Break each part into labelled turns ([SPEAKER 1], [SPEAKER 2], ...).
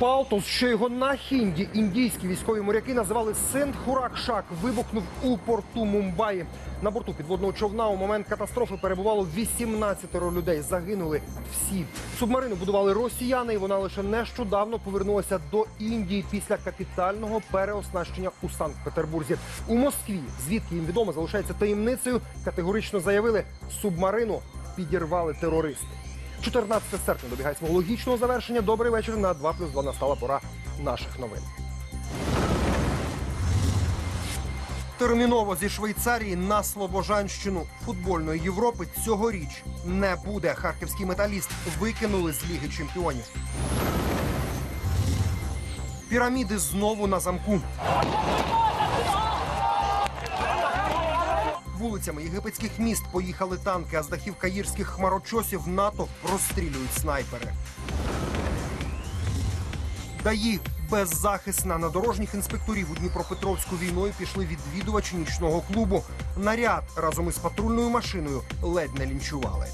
[SPEAKER 1] Палтус, що його на хінді індійські військові моряки називали Сент Хуракшак, вибухнув у порту Мумбаї. На борту підводного човна у момент катастрофи перебувало 18 людей. Загинули всі. Субмарину будували росіяни, і вона лише нещодавно повернулася до Індії після капітального переоснащення у Санкт-Петербурзі. У Москві, звідки їм відомо, залишається таємницею. Категорично заявили, субмарину підірвали терористи. 14 серпня добігає свого логічного завершення. Добрий вечір на 2 плюс 2 настала пора наших новин. Терміново зі Швейцарії на Слобожанщину футбольної Європи цьогоріч не буде. Харківський металіст викинули з Ліги Чемпіонів. Піраміди знову на замку. Вулицями єгипетських міст поїхали танки, а з дахів каїрських хмарочосів НАТО розстрілюють снайпери. ДАІ беззахисна на дорожніх інспекторів у Дніпропетровську війною пішли відвідувачі нічного клубу. Наряд разом із патрульною машиною ледь не лінчували.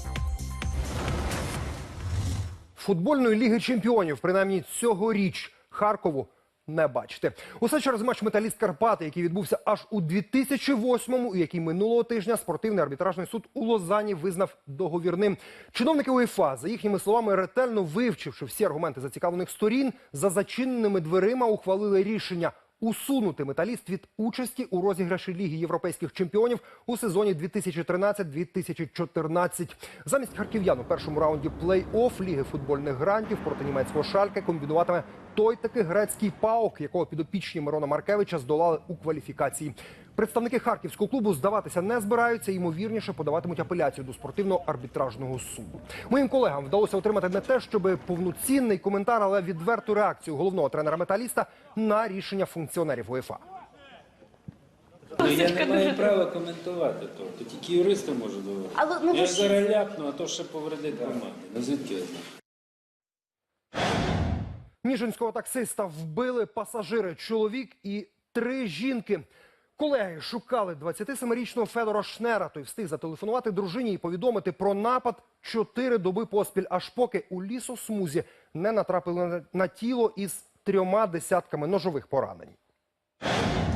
[SPEAKER 1] Футбольної ліги чемпіонів, принаймні цьогоріч, Харкову не бачите. Усе через матч металіст Карпати, який відбувся аж у 2008-му, і який минулого тижня спортивний арбітражний суд у Лозані визнав договірним. Чиновники УЄФА, за їхніми словами, ретельно вивчивши всі аргументи зацікавлених сторін, за зачиненими дверима ухвалили рішення. Усунути металіст від участі у розіграші Ліги європейських чемпіонів у сезоні 2013-2014. Замість харків'ян у першому раунді плей-офф Ліги футбольних грантів проти німецького шалька комбінуватиме той таки грецький паук, якого підопічні Мирона Маркевича здолали у кваліфікації. Представники харківського клубу здаватися не збираються. Ймовірніше подаватимуть апеляцію до спортивного арбітражного суду. Моїм колегам вдалося отримати не те, щоб повноцінний коментар, але відверту реакцію головного тренера металіста на рішення функціонерів УЄФА.
[SPEAKER 2] Ну, я не маю права коментувати то. То тільки юристи можуть говорити.
[SPEAKER 3] Але, ну,
[SPEAKER 2] я зараз ляпну, а то ще повредить команді. Ну звідки я знаю?
[SPEAKER 1] Ніжинського таксиста вбили пасажири, чоловік і три жінки. Колеги шукали 27-річного Федора Шнера. Той встиг зателефонувати дружині і повідомити про напад чотири доби поспіль, аж поки у лісосмузі не натрапили на- на тіло із трьома десятками ножових поранень.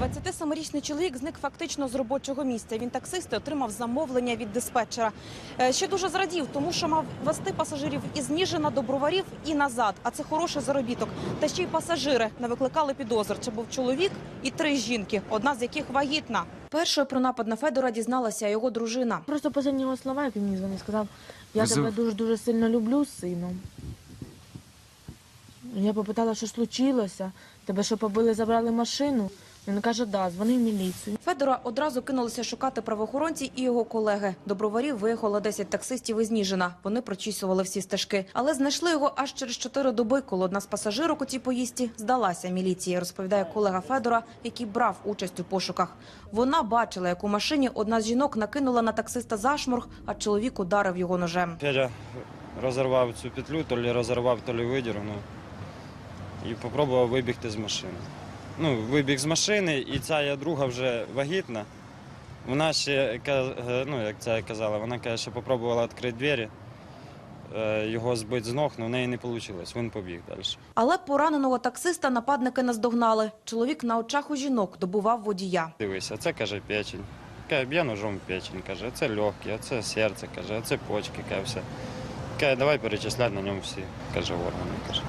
[SPEAKER 4] 27-річний чоловік зник фактично з робочого місця. Він таксист і отримав замовлення від диспетчера. Е, Ще дуже зрадів, тому що мав вести пасажирів із Ніжина до Броварів і назад. А це хороший заробіток. Та ще й пасажири не викликали підозр. Це був чоловік і три жінки, одна з яких вагітна. Першою про напад на Федора дізналася його дружина.
[SPEAKER 3] Просто останні його слова, як він мені дзвонив, сказав, я
[SPEAKER 5] Визив-
[SPEAKER 3] тебе дуже дуже сильно люблю, сину. Я попитала, що случилося. Тебе що побили, забрали машину? Він каже, да, дзвони в міліцію.
[SPEAKER 4] Федора одразу кинулися шукати правоохоронці і його колеги. До броварів виїхало 10 таксистів із Ніжина. Вони прочісували всі стежки, але знайшли його аж через 4 доби, коли одна з пасажирок у цій поїзді здалася міліції. Розповідає колега Федора, який брав участь у пошуках. Вона бачила, як у машині одна з жінок накинула на таксиста зашморг, а чоловік ударив його ножем.
[SPEAKER 5] Федя розірвав цю петлю, то лі розірвав, то лі видірнув. І спробував вибігти з машини. Ну, вибіг з машини, і ця я друга вже вагітна. Вона ще, ну, як це казала, вона каже, що спробувала відкрити двері, е, його збити з ног, але в неї не вийшло. Він побіг далі.
[SPEAKER 4] Але пораненого таксиста нападники наздогнали. Чоловік на очах у жінок добував водія.
[SPEAKER 5] Дивися, це каже печень. Каже, б'є ножом печень, каже, це легкі, а це серце, каже, а це почки, каже, все. Каже, давай перечисляти на ньому всі, каже, органи, каже,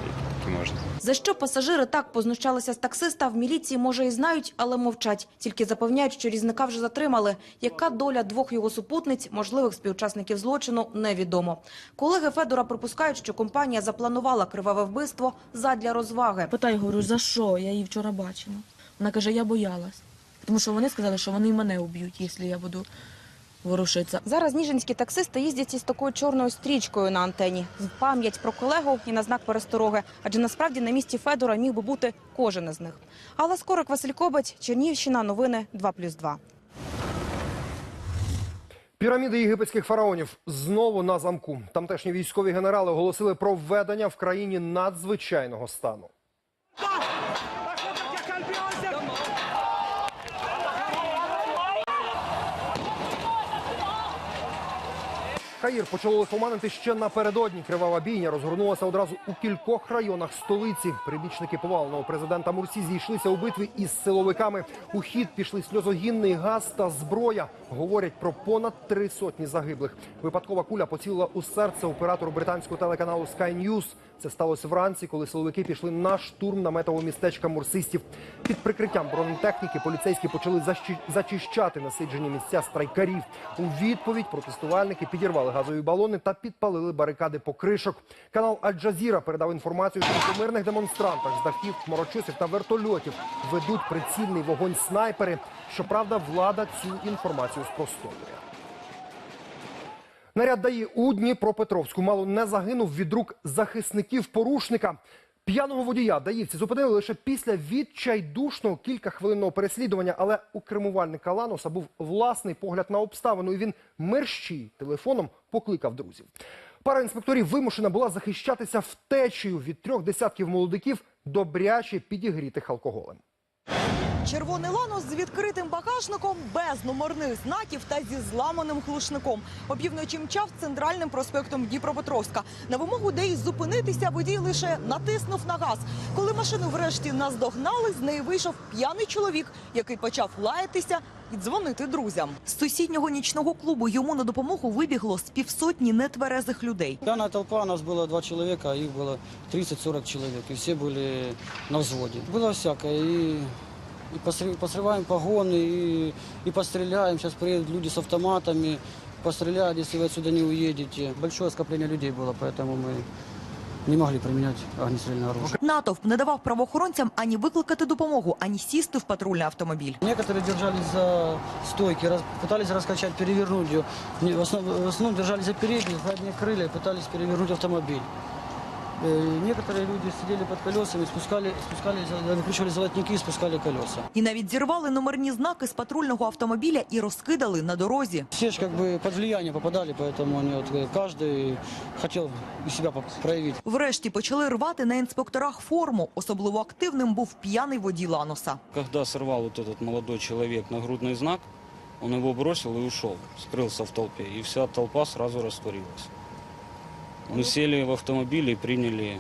[SPEAKER 5] які можна.
[SPEAKER 4] За що пасажири так познущалися з таксиста, в міліції, може, і знають, але мовчать. Тільки запевняють, що різника вже затримали. Яка доля двох його супутниць, можливих співучасників злочину, невідомо. Колеги Федора припускають, що компанія запланувала криваве вбивство задля розваги.
[SPEAKER 3] Питаю, говорю, за що? Я її вчора бачила. Вона каже, я боялась. Тому що вони сказали, що вони мене уб'ють, якщо я буду ворушитися.
[SPEAKER 4] Зараз ніжинські таксисти їздять із такою чорною стрічкою на антені. В пам'ять про колегу і на знак перестороги. Адже насправді на місці Федора міг би бути кожен із них. Алла Скорик, Василь Кобець, Чернівщина, новини 2+,2.
[SPEAKER 1] Піраміди єгипетських фараонів знову на замку. Тамтешні військові генерали оголосили про введення в країні надзвичайного стану. Каїр почало лихоманити ще напередодні. Кривава бійня розгорнулася одразу у кількох районах столиці. Прибічники поваленого президента Мурсі зійшлися у битві із силовиками. У хід пішли сльозогінний газ та зброя. Говорять про понад три сотні загиблих. Випадкова куля поцілила у серце оператору британського телеканалу Sky News. Це сталося вранці, коли силовики пішли на штурм наметового містечка мурсистів. Під прикриттям бронетехніки поліцейські почали зачищати насиджені місця страйкарів. У відповідь протестувальники підірвали газові балони та підпалили барикади покришок. Канал Аль-Джазіра передав інформацію, що по мирних демонстрантах з дахів, хмарочосів та вертольотів ведуть прицільний вогонь снайпери. Щоправда, влада цю інформацію спростовує. Наряд дає у Дніпропетровську мало не загинув від рук захисників порушника. П'яного водія даївці зупинили лише після відчайдушного кількахвилинного переслідування, але у кермувальника Ланоса був власний погляд на обставину, і він мерщій телефоном покликав друзів. Пара інспекторів вимушена була захищатися втечею від трьох десятків молодиків, добряче підігрітих алкоголем.
[SPEAKER 6] Червоний ланос з відкритим багажником, без номерних знаків та зі зламаним глушником. Опівночі мчав центральним проспектом Дніпропетровська. На вимогу ДЕІ зупинитися водій лише натиснув на газ. Коли машину врешті наздогнали, з неї вийшов п'яний чоловік, який почав лаятися і дзвонити друзям. З сусіднього нічного клубу йому на допомогу вибігло з півсотні нетверезих людей.
[SPEAKER 7] Пьяная толпа, у нас было два человека, а их было 30-40 человек, и все были на взводе. Было всякое, и, и посры- посрываем погоны, и, и постреляем. Сейчас приедут люди с автоматами, постреляют, если вы отсюда не уедете. Большое скопление людей было, поэтому мы не могли применять огнестрельное оружие.
[SPEAKER 6] Натовп не давав правоохоронцям ані викликати допомогу, ані сісти в патрульний автомобіль.
[SPEAKER 7] Некоторые держались за стойки, раз- пытались раскачать, перевернуть ее. Не, В основном, в основном держались за передние, задние крылья, пытались перевернуть автомобиль. Э, Некоторые люди сидели под колесами, спускали, спускали, за- выкручивали золотники и спускали колеса.
[SPEAKER 6] І навіть зірвали номерні знаки з патрульного автомобіля і розкидали на дорозі.
[SPEAKER 7] Все же как бы под влияние попадали, поэтому они вот, э, каждый хотел и себя поп- проявить.
[SPEAKER 6] Врешті почали рвати на інспекторах форму. Особливо активним був п'яний водій Ланоса.
[SPEAKER 8] Когда сорвал вот этот молодой человек нагрудный знак, он его бросил и ушел, скрылся в толпе, и вся толпа сразу растворилась. Мы сели в автомобиль и приняли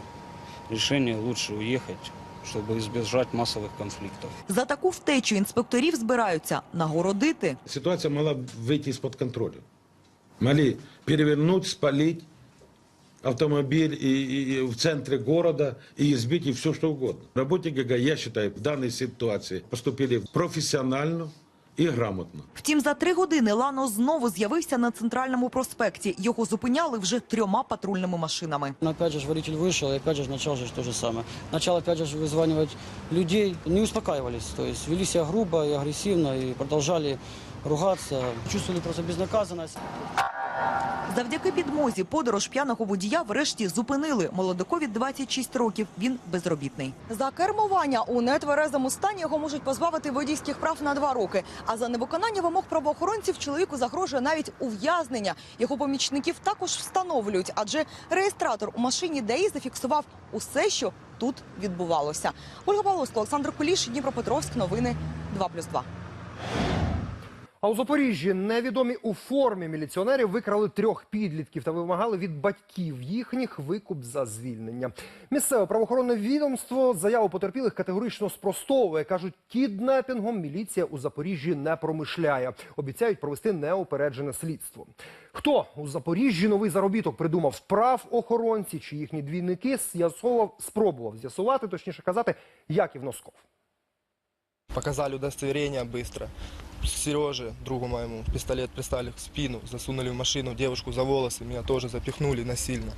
[SPEAKER 8] решение лучше уехать, чтобы избежать массовых конфликтов.
[SPEAKER 6] За таку втечу інспекторів збираються нагородити.
[SPEAKER 9] Ситуация могла выйти из-под контроля. Могли перевернуть, спалить автомобиль и, и- и в центре города и избить и все что угодно. Работники ГАИ, я считаю, в данной ситуации поступили профессионально и грамотно.
[SPEAKER 6] Втім, за три години Лано знову з'явився на центральному проспекті. Його зупиняли вже трьома патрульними машинами.
[SPEAKER 7] Но опять же водитель вийшов, і опять же почав же те ж саме. Почав опять же визванювати людей, не успокаювалися, тобто вели грубо і агресивно, і продолжали ругаться. Чувствовали просто безнаказанность.
[SPEAKER 6] Завдяки підмозі подорож п'яного водія врешті зупинили. Молодикові 26 років. Він безробітний. За кермування у нетверезому стані його можуть позбавити водійських прав на два роки. А за невиконання вимог правоохоронців чоловіку загрожує навіть ув'язнення. Його помічників також встановлюють, адже реєстратор у машині ДАІ зафіксував усе, що тут відбувалося. Ольга Павловська, Олександр Куліш, Дніпропетровськ. Новини 2+,2.
[SPEAKER 1] А у Запоріжжі невідомі у формі міліціонерів викрали трьох підлітків та вимагали від батьків їхніх викуп за звільнення. Місцеве правоохоронне відомство заяву потерпілих категорично спростовує. кажуть, кіднепінгом міліція у Запоріжжі не промишляє. Обіцяють провести неупереджене слідство. Хто у Запоріжжі новий заробіток придумав прав охоронці чи їхні двійники, з'ясовував, спробував з'ясувати, точніше казати, Яків Носков.
[SPEAKER 10] Показали удостоверение быстро. Сереже, другу моему, пистолет пристали в спину, засунули в машину девушку за волосы, меня тоже запихнули насильно.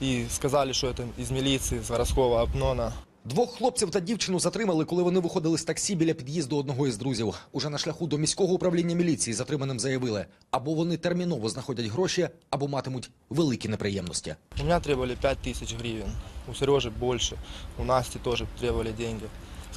[SPEAKER 10] И сказали, что это из милиции, с городского Апнона.
[SPEAKER 11] Двох хлопців та дівчину затримали, коли вони виходили з таксі біля під'їзду одного із друзів. Уже на шляху до міського управління міліції затриманим заявили, або вони терміново знаходять гроші, або матимуть великі неприємності.
[SPEAKER 10] У мене меня требовали 5000 гривен, у Сережи больше, у Насти тоже требовали деньги.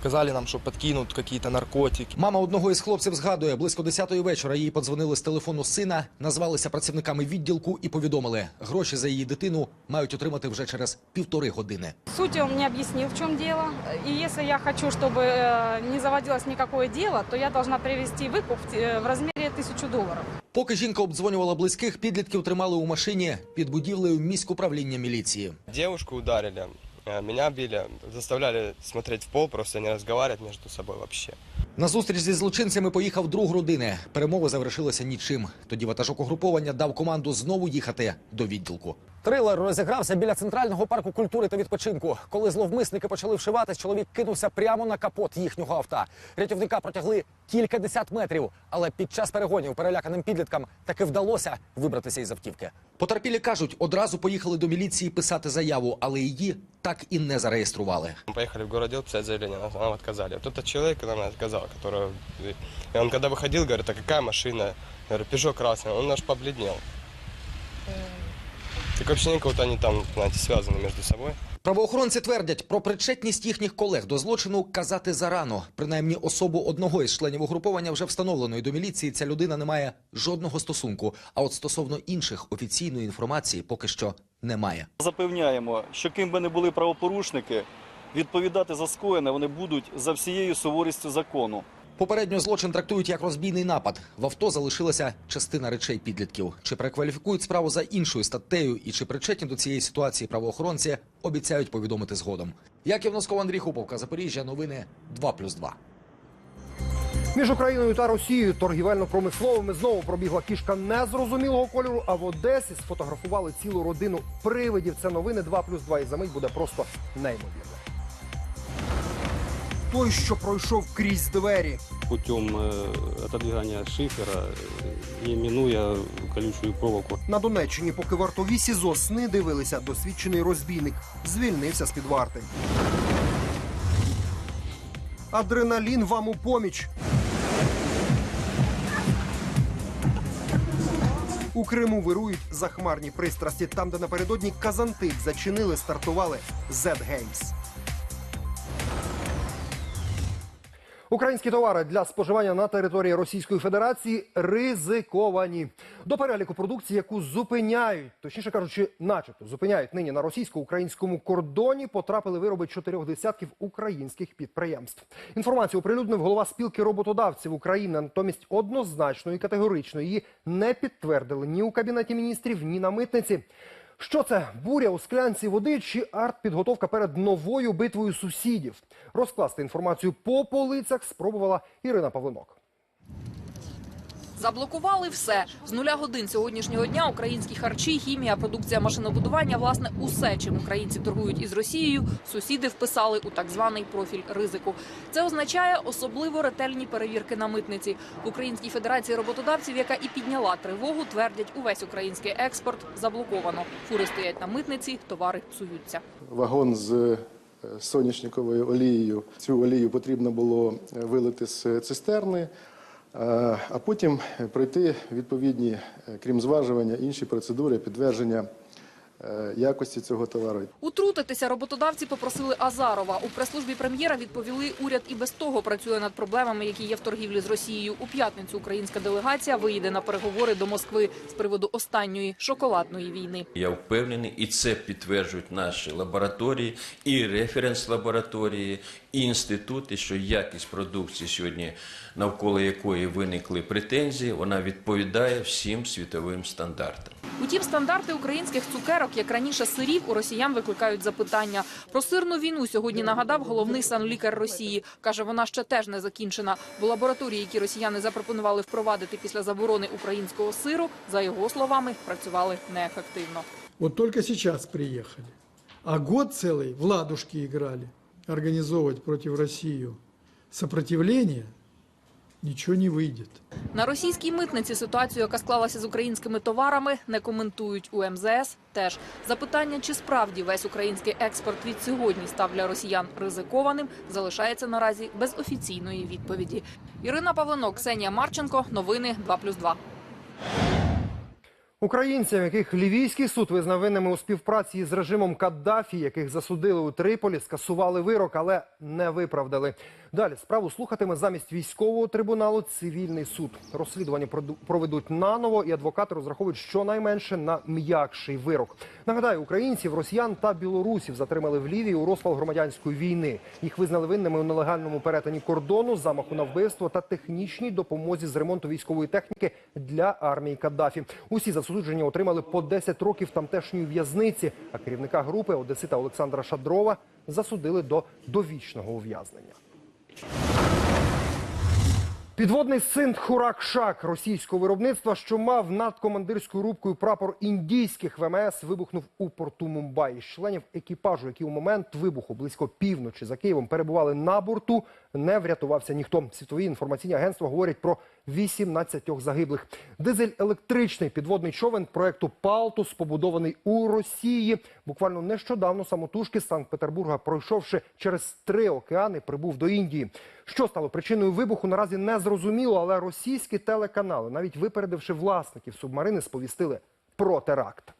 [SPEAKER 10] Сказали нам, что подкинут какие-то наркотики.
[SPEAKER 11] Мама одного із хлопців згадує, близько 10-ї вечора їй подзвонили з телефону сина, назвалися працівниками відділку і повідомили, гроші за її дитину мають отримати вже через півтори години.
[SPEAKER 12] Суть он мне объяснил, в чем дело. И если я хочу, чтобы э, не заводилось никакое дело, то я должна привести выкуп в те- в размере тысячу долларов.
[SPEAKER 11] Поки жінка обдзвонювала близьких, підлітків тримали у машині під будівлею міськуправління міліції.
[SPEAKER 13] Девушку ударили, э, меня били, заставляли смотреть в пол, просто не разговаривать между собой вообще.
[SPEAKER 11] На зустріч зі злочинцями поїхав друг родини. Перемови завершилися нічим. Тоді ватажок угруповання дав команду знову їхати до відділку. Трилер розігрався біля центрального парку культури та відпочинку. Коли зловмисники почали вшиватись, чоловік кинувся прямо на капот їхнього авто. Рятівника протягли кількадесят метрів, але під час перегонів переляканим підліткам таки вдалося вибратися із автівки. Потерпілі кажуть, одразу поїхали до міліції писати заяву, але її так і не зареєстрували.
[SPEAKER 13] Мы поехали в городдел писать заявление, нам, нам отказали. Вот этот человек нам отказал, который... И он когда выходил, говорит, а какая машина? Я говорю, Пежо красная. Он аж побледнел. Такое ощущение, как будто они там, знаете, связаны между собой.
[SPEAKER 11] Правоохоронці твердять, про причетність їхніх колег до злочину казати зарано. Принаймні, особу одного із членів угруповання вже встановлено, і до міліції ця людина не має жодного стосунку. А от стосовно інших офіційної інформації поки що немає.
[SPEAKER 14] Запевняємо, що ким би не були правопорушники, відповідати за скоєне вони будуть за всією суворістю закону.
[SPEAKER 11] Попередньо злочин трактують як розбійний напад. В авто залишилася частина речей підлітків. Чи перекваліфікують справу за іншою статтею і чи причетні до цієї ситуації правоохоронці обіцяють повідомити згодом. Яків Носков, Андрій Хуповка, Запоріжжя. Новини 2+,2.
[SPEAKER 1] Між Україною та Росією торгівельно-промисловими знову пробігла кішка незрозумілого кольору. А в Одесі сфотографували цілу родину привидів. Це новини 2 плюс 2 і за мить буде просто неймовірно. Той, що пройшов крізь двері.
[SPEAKER 15] путем э, шифера, э, и минуя колючую проволоку.
[SPEAKER 1] На Донеччині, поки вартові СІЗО сни дивилися, досвідчений розбійник звільнився з під варти. Адреналін вам у поміч. У Криму вирують захмарні пристрасті. Там, де напередодні Казантик зачинили, стартували Z Games. Українські товари для споживання на території Російської Федерації ризиковані. До переліку продукції, яку зупиняють, точніше кажучи, начебто зупиняють нині на російсько-українському кордоні, потрапили вироби чотирьох десятків українських підприємств. Інформацію оприлюднив голова спілки роботодавців України. Натомість однозначно і категорично її не підтвердили ні у кабінеті міністрів, ні на митниці. Що це буря у склянці води чи артпідготовка перед новою битвою сусідів? Розкласти інформацію по полицях спробувала Ірина Павлинок.
[SPEAKER 16] Заблокували все з нуля годин сьогоднішнього дня. Українські харчі, хімія, продукція машинобудування, власне, усе, чим українці торгують із Росією, сусіди вписали у так званий профіль ризику. Це означає особливо ретельні перевірки на митниці в Українській федерації роботодавців, яка і підняла тривогу, твердять, увесь український експорт заблоковано. Фури стоять на митниці, товари псуються.
[SPEAKER 17] вагон з е, соняшниковою олією. Цю олію потрібно було е, вилити з цистерни, е, а потім пройти відповідні, е, крім зважування, інші процедури підтвердження е, якості цього товару.
[SPEAKER 16] Утрутитися роботодавці попросили Азарова. У прес-службі прем'єра відповіли, уряд і без того працює над проблемами, які є в торгівлі з Росією. У п'ятницю українська делегація виїде на переговори до Москви з приводу останньої шоколадної війни.
[SPEAKER 18] Я впевнений, і це підтверджують наші лабораторії, і референс-лабораторії, і інститути, що якість продукції сьогодні, навколо якої виникли претензії, вона відповідає всім світовим стандартам.
[SPEAKER 16] Утім, стандарти українських цукерок, як раніше сирів, у росіян викликають запитання. Про сирну війну сьогодні нагадав головний санлікар Росії. Каже, вона ще теж не закінчена. Бо лабораторії, які росіяни запропонували впровадити після заборони українського сиру, за його словами, працювали неефективно.
[SPEAKER 19] Вот только сейчас приехали. А год целый в ладушки играли. Организовывать против России сопротивление ничего не выйдет.
[SPEAKER 16] На російській митниці ситуацію, яка склалася з українськими товарами, не коментують у МЗС. Теж запитання, чи справді весь український експорт від сьогодні став для росіян ризикованим, залишається наразі без офіційної відповіді. Ірина Павленок, Ксенія Марченко. Новини 2+,2.
[SPEAKER 1] Українцям, яких лівійський суд визнав винними у співпраці з режимом Каддафі, яких засудили у Триполі, скасували вирок, але не виправдали. Далі справу слухатиме замість військового трибуналу цивільний суд. Розслідування проведуть наново, і адвокати розраховують щонайменше на м'якший вирок. Нагадаю, українців, росіян та білорусів затримали в Лівії у розпал громадянської війни. Їх визнали винними у нелегальному перетині кордону, замаху на вбивство та технічній допомозі з ремонту військової техніки для армії Каддафі. Усі засудження отримали по 10 років тамтешньої в'язниці. А керівника групи Одесита Олександра Шадрова засудили до довічного ув'язнення. Підводний синт Хурак-Шак російського виробництва, що мав над командирською рубкою прапор індійських ВМС, вибухнув у порту Мумбаї. Членів екіпажу, які у момент вибуху близько півночі за Києвом перебували на борту, не врятувався ніхто. Світові інформаційні агентства говорять про 18 загиблих. Дизель-електричний підводний човен проекту Палтус, побудований у Росії. Буквально нещодавно самотужки з Санкт-Петербурга, пройшовши через три океани, прибув до Індії. Що стало причиною вибуху, наразі не зрозуміло, але російські телеканали, навіть випередивши власників субмарини, сповістили про теракт.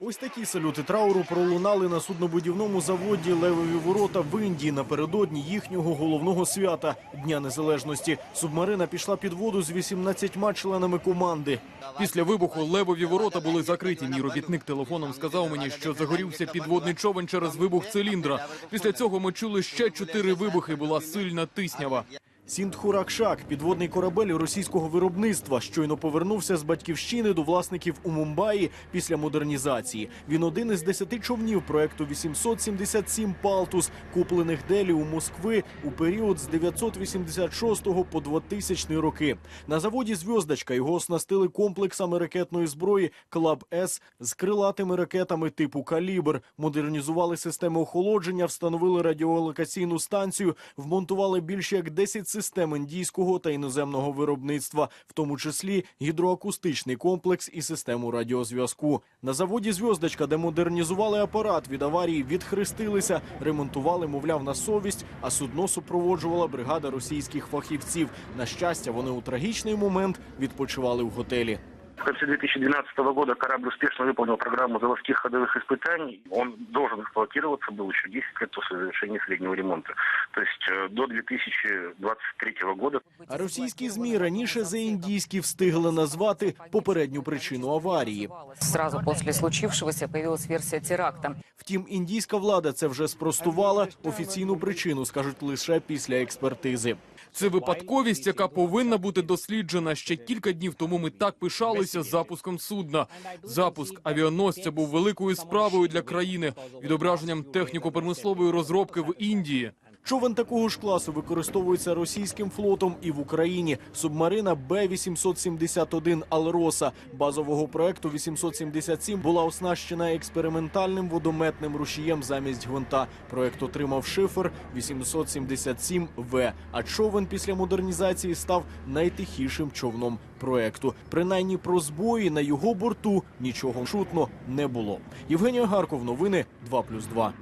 [SPEAKER 20] Ось такі салюти трауру пролунали на суднобудівному заводі Левові ворота в Індії напередодні їхнього головного свята Дня Незалежності. Субмарина пішла під воду з 18 членами команди.
[SPEAKER 21] Після вибуху левові ворота були закриті. Мій робітник телефоном сказав мені, що загорівся підводний човен через вибух циліндра. Після цього ми чули ще чотири вибухи. Була сильна тиснява.
[SPEAKER 20] Сіндхуракшак – підводний корабель російського виробництва, щойно повернувся з батьківщини до власників у Мумбаї після модернізації. Він один із десяти човнів проекту 877 «Палтус», куплених Делі у Москви у період з 986 по 2000 роки. На заводі «Зв'яздочка» його оснастили комплексами ракетної зброї «Клаб-С» з крилатими ракетами типу «Калібр», модернізували системи охолодження, встановили радіолокаційну станцію, вмонтували більш як 10 систем індійського та іноземного виробництва, в тому числі гідроакустичний комплекс і систему радіозв'язку. На заводі «Зв'яздочка», де модернізували апарат від аварії, відхрестилися, ремонтували, мовляв, на совість, а судно супроводжувала бригада російських фахівців. На щастя, вони у трагічний момент відпочивали в готелі.
[SPEAKER 22] В конце 2012 года корабль успешно выполнил программу заводских ходовых испытаний. Он должен эксплуатироваться был еще 10 лет после завершения среднего ремонта. То есть э, до 2023 года.
[SPEAKER 20] А російські змі раніше за індійські встигли назвати попередню причину аварії.
[SPEAKER 23] Сразу после случившегося появилась версия теракта.
[SPEAKER 20] Втім, індійська влада це вже спростувала. Офіційну причину скажуть лише після експертизи.
[SPEAKER 21] Це випадковість, яка повинна бути досліджена. Ще кілька днів тому ми так пишалися запуском судна. Запуск авіаносця був великою справою для країни, відображенням техніко-промислової розробки в Індії.
[SPEAKER 20] Човен такого ж класу використовується російським флотом і в Україні. Субмарина Б-871 «Алроса» базового проекту 877 була оснащена експериментальним водометним рушієм замість гвинта. Проект отримав шифр 877В, а човен після модернізації став найтихішим човном проекту. Принаймні про збої на його борту нічого шутно не було. Євгенія Гарков, новини 2+,2.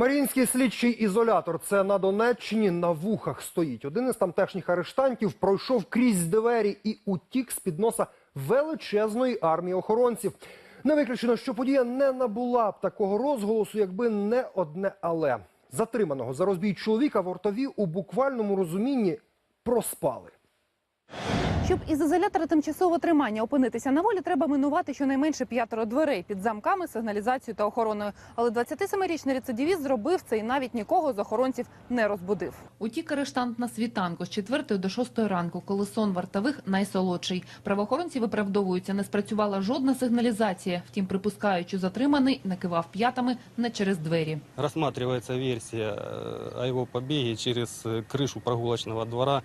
[SPEAKER 1] Маріїнський слідчий ізолятор. Це на Донеччині на вухах стоїть. Один із тамтешніх арештантів пройшов крізь двері і утік з під носа величезної армії охоронців. Не виключено, що подія не набула б такого розголосу, якби не одне але. Затриманого за розбій чоловіка вартові у буквальному розумінні проспали.
[SPEAKER 24] Щоб із ізолятора тимчасового тримання опинитися на волі, треба минувати щонайменше п'ятеро дверей під замками, сигналізацією та охороною. Але 27-річний рецидивіст зробив це і навіть нікого з охоронців не розбудив.
[SPEAKER 25] Утік арештант на світанку з 4 до 6 ранку, коли сон вартових найсолодший. Правоохоронці виправдовуються, не спрацювала жодна сигналізація. Втім, припускаючи затриманий, накивав п'ятами не через двері.
[SPEAKER 15] Рассматривается версия э, о его побеге через э, крышу прогулочного двора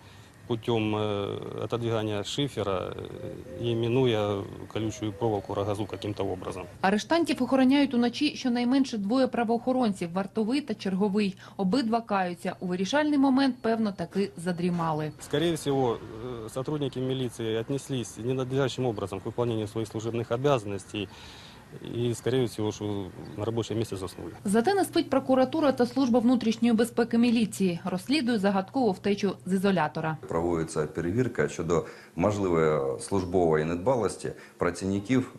[SPEAKER 15] путем э, отодвигания шифера, э, и минуя колючую проволоку рогазу каким-то образом.
[SPEAKER 25] Арештантів охороняють уночі щонайменше двоє правоохоронців – вартовий та черговий. Обидва каються. У вирішальний момент, певно, таки задрімали.
[SPEAKER 15] Скорее всего, э, сотрудники милиции отнеслись ненадлежащим образом к выполнению своих служебных обязанностей и, скоріше всього, що на робоче місце заснули.
[SPEAKER 25] Зате не спить прокуратура та служба внутрішньої безпеки міліції. Розслідує загадкову втечу з ізолятора.
[SPEAKER 26] Проводиться перевірка щодо можливої службової недбалості працівників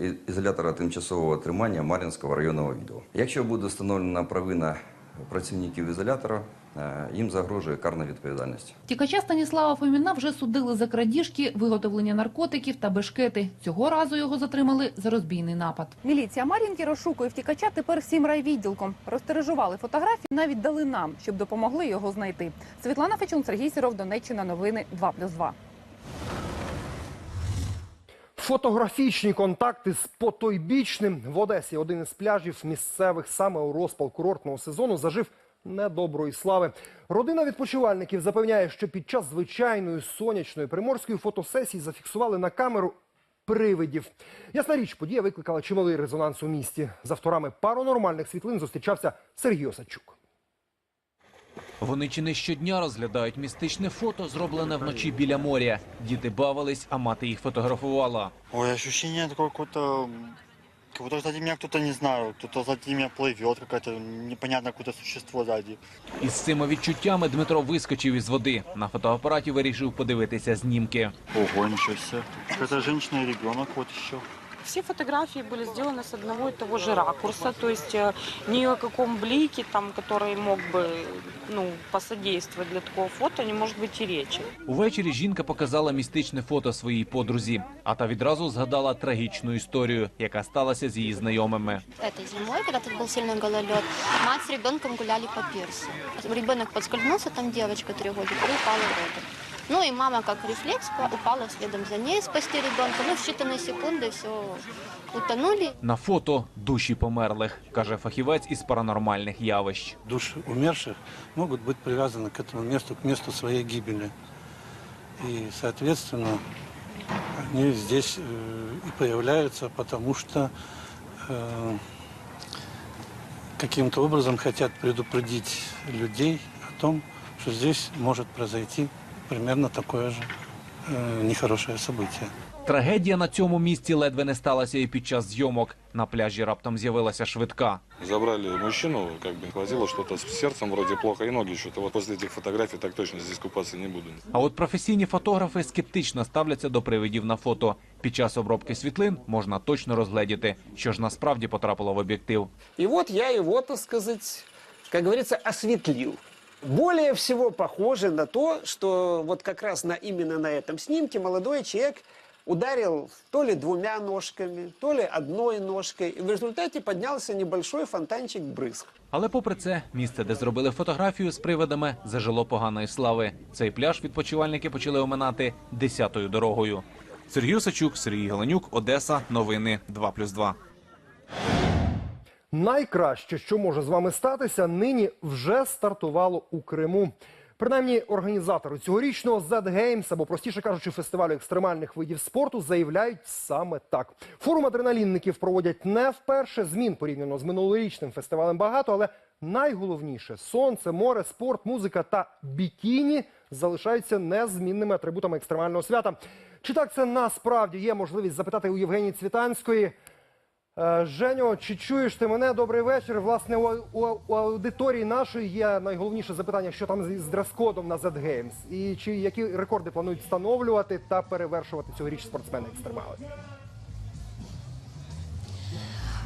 [SPEAKER 26] е, ізолятора тимчасового тримання Мар'їнського районного відділу. Якщо буде встановлена провина працівників ізолятора, е, їм загрожує карна відповідальність.
[SPEAKER 25] Тікача Станіслава Фоміна вже судили за крадіжки, виготовлення наркотиків та бешкети. Цього разу його затримали за розбійний напад.
[SPEAKER 24] Міліція Мар'їнки розшукує втікача тепер всім райвідділком. Розтережували фотографії, навіть дали нам, щоб допомогли його знайти. Світлана Фечун, Сергій Сіров, Донеччина, новини 2+,2.
[SPEAKER 1] Фотографічні контакти з потойбічним в Одесі. Один із пляжів місцевих саме у розпал курортного сезону зажив недоброї слави. Родина відпочивальників запевняє, що під час звичайної сонячної приморської фотосесії зафіксували на камеру привидів. Ясна річ, подія викликала чималий резонанс у місті. З авторами паранормальних світлин зустрічався Сергій Осадчук.
[SPEAKER 27] Вони чи не щодня розглядають містичне фото, зроблене вночі біля моря. Діти бавились, а мати їх фотографувала.
[SPEAKER 28] Ой, ощущение такое какое-то, как будто сзади меня кто-то, не знаю, кто-то сзади меня плывет, какое-то непонятное какое-то существо сзади.
[SPEAKER 27] Із цими відчуттями Дмитро вискочив із води. На фотоапараті вирішив подивитися знімки.
[SPEAKER 28] Ого, ничего себе. Какая-то женщина и ребенок вот еще
[SPEAKER 29] Все фотографии были сделаны с одного и того же ракурса, то есть э, ни о каком блике, там, который мог бы ну, посодействовать для такого фото, не может быть и речи.
[SPEAKER 27] Увечері жінка показала містичне фото своїй подрузі, а та відразу згадала трагічну історію, яка сталася з її знайомими.
[SPEAKER 30] Этой зимой, когда тут был сильный гололед, мать с ребенком гуляли по пирсу. Ребенок подскользнулся, там девочка три годика, и упала в воду. Ну и мама, как рефлекс, па- упала следом за ней спасти ребенка. Ну, в считанные секунды все утонули.
[SPEAKER 27] На фото душі померлих, каже фахівець із паранормальних явищ.
[SPEAKER 31] Души умерших могут быть привязаны к этому месту, к месту своей гибели. И, соответственно, они здесь э, и появляются, потому что э, каким-то образом хотят предупредить людей о том, что здесь может произойти примерно такое же э, нехорошее событие.
[SPEAKER 27] Трагедія на цьому місці ледве не сталася і під час зйомок. На пляжі раптом з'явилася швидка.
[SPEAKER 32] Забрали мужчину, как бы хватило что-то с сердцем вроде плохо и ноги что-то. Вот после этих фотографий так точно здесь купаться не буду.
[SPEAKER 27] А от професійні фотографи скептично ставляться до привидів на фото. Під час обробки світлин можна точно розгледіти, що ж насправді потрапило в об'єктив.
[SPEAKER 33] И вот я его, так сказать, как говорится, осветлил. Более всего похоже на то, что вот как раз на, именно на этом снимке молодой человек ударил то ли двумя ножками, то ли одной ножкой. И в результате поднялся небольшой фонтанчик брызг.
[SPEAKER 27] Але попри це, місце, де зробили фотографію з привидами, зажило поганої слави. Цей пляж відпочивальники почали оминати десятою дорогою. Сергій Сачук, Сергій Галенюк, Одеса. Новини 2+,2.
[SPEAKER 1] Найкраще, що може з вами статися, нині вже стартувало у Криму. Принаймні, організатори цьогорічного Z Games, або простіше кажучи, фестивалю екстремальних видів спорту, заявляють саме так. Форум адреналінників проводять не вперше. Змін порівняно з минулорічним фестивалем багато, але найголовніше сонце, море, спорт, музика та бікіні залишаються незмінними атрибутами екстремального свята. Чи так це насправді є можливість запитати у Євгенії Цвітанської? Е, Женю, чи чуєш ти мене? Добрий вечір. Власне, у, у, аудиторії нашої є найголовніше запитання, що там з, з дрес-кодом на Z Games. І чи які рекорди планують встановлювати та перевершувати цьогоріч спортсмени екстремали?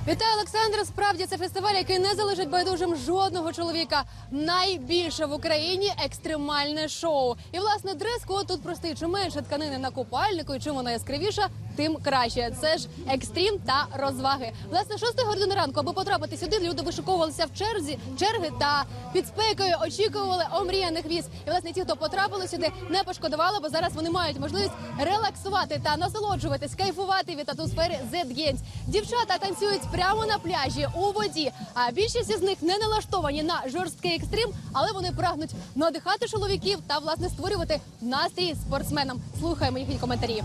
[SPEAKER 34] Вітаю, Олександр. Справді це фестиваль, який не залишить байдужим жодного чоловіка. Найбільше в Україні екстремальне шоу. І власне дрес-код тут простий. Чим менше тканини на купальнику, і чим вона яскравіша, тим краще. Це ж екстрім та розваги. Власне, 6 години ранку, аби потрапити сюди, люди вишуковувалися в черзі, черги та під спекою очікували омріяних віз. І власне ті, хто потрапили сюди, не пошкодували, бо зараз вони мають можливість релаксувати та насолоджуватись, кайфувати від атмосфери Z-Games. Дівчата танцюють прямо на пляжі у воді. А більшість із них не налаштовані на жорсткий екстрим, але вони прагнуть надихати чоловіків та власне створювати настрій спортсменам. Слухаємо їхні коментарі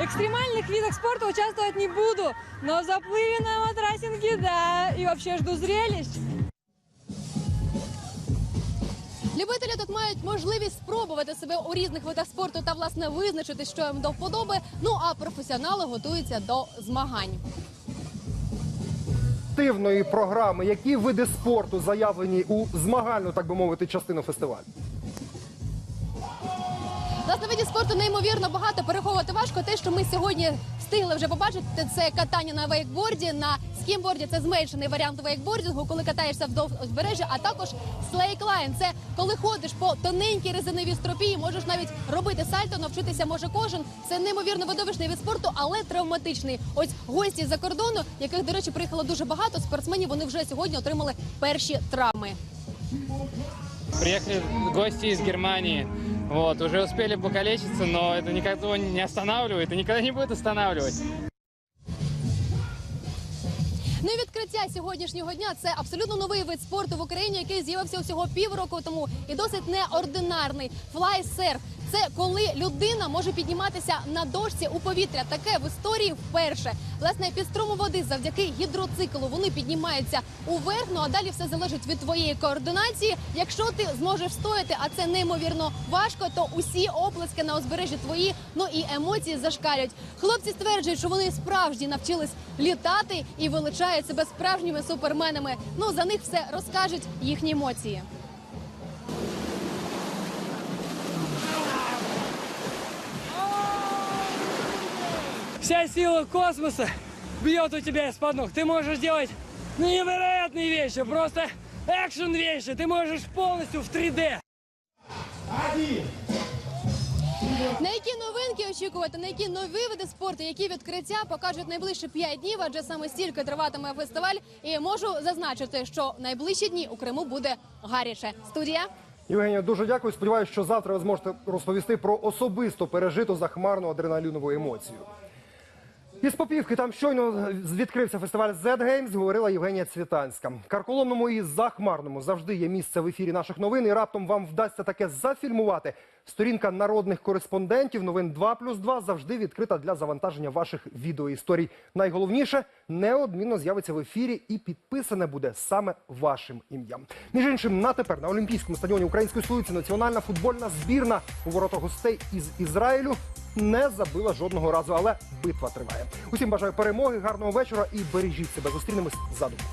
[SPEAKER 35] экстремальных видах спорта участвовать не буду, но в заплыве на матрасинге, да, и вообще жду зрелищ.
[SPEAKER 34] Любителі тут мають можливість спробувати себе у різних видах спорту та власне визначити, що їм до вподоби. Ну а професіонали готуються до змагань.
[SPEAKER 1] Активної програми, які види спорту заявлені у змагальну, так би мовити, частину фестивалю.
[SPEAKER 34] Власне, спорту неймовірно багато. Переховувати важко. Те, що ми сьогодні встигли вже побачити, це катання на вейкборді, на скімборді. Це зменшений варіант вейкбордингу, коли катаєшся вдовж узбережжя, а також слейклайн. Це коли ходиш по тоненькій резиновій стропі, можеш навіть робити сальто, навчитися може кожен. Це неймовірно видовищний від спорту, але травматичний. Ось гості з-за кордону, яких, до речі, приїхало дуже багато спортсменів. Вони вже сьогодні отримали перші травми.
[SPEAKER 36] Приехали гости из Германии. Вот, уже успели покалечиться, но это никого не останавливает и никогда не будет останавливать.
[SPEAKER 34] Ну і відкриття сьогоднішнього дня це абсолютно новий вид спорту в Україні, який з'явився усього півроку тому і досить неординарний флай-серф. Це коли людина може підніматися на дошці у повітря. Таке в історії вперше. Власне, під струму води завдяки гідроциклу вони піднімаються уверх. Ну а далі все залежить від твоєї координації. Якщо ти зможеш стояти, а це неймовірно важко, то усі оплески на узбережжі твої, ну і емоції зашкалять. Хлопці стверджують, що вони справжні навчились літати і величають себе справжніми суперменами. Ну за них все розкажуть їхні емоції.
[SPEAKER 36] Вся сила космоса бьет у тебя из-под ног. Ты можешь делать невероятные вещи, просто экшен вещи. Ты можешь полностью в 3D.
[SPEAKER 34] На які новинки очікувати, на які нові види спорту, які відкриття покажуть найближчі 5 днів, адже саме стільки триватиме фестиваль. І можу зазначити, що найближчі дні у Криму буде гаряче. Студія.
[SPEAKER 1] Євгенія, дуже дякую. Сподіваюся, що завтра ви зможете розповісти про особисто пережиту захмарну адреналінову емоцію. Із Попівки там щойно відкрився фестиваль Z Games, говорила Євгенія Цвітанська. Карколомному і захмарному завжди є місце в ефірі наших новин. І раптом вам вдасться таке зафільмувати. Сторінка народних кореспондентів новин 2 плюс 2 завжди відкрита для завантаження ваших відеоісторій. Найголовніше неодмінно з'явиться в ефірі і підписане буде саме вашим ім'ям. Між іншим, на тепер на Олімпійському стадіоні української столиці національна футбольна збірна у ворота гостей із Ізраїлю не забила жодного разу, але битва триває. Усім бажаю перемоги, гарного вечора і бережіть себе. Зустрінемось задумку.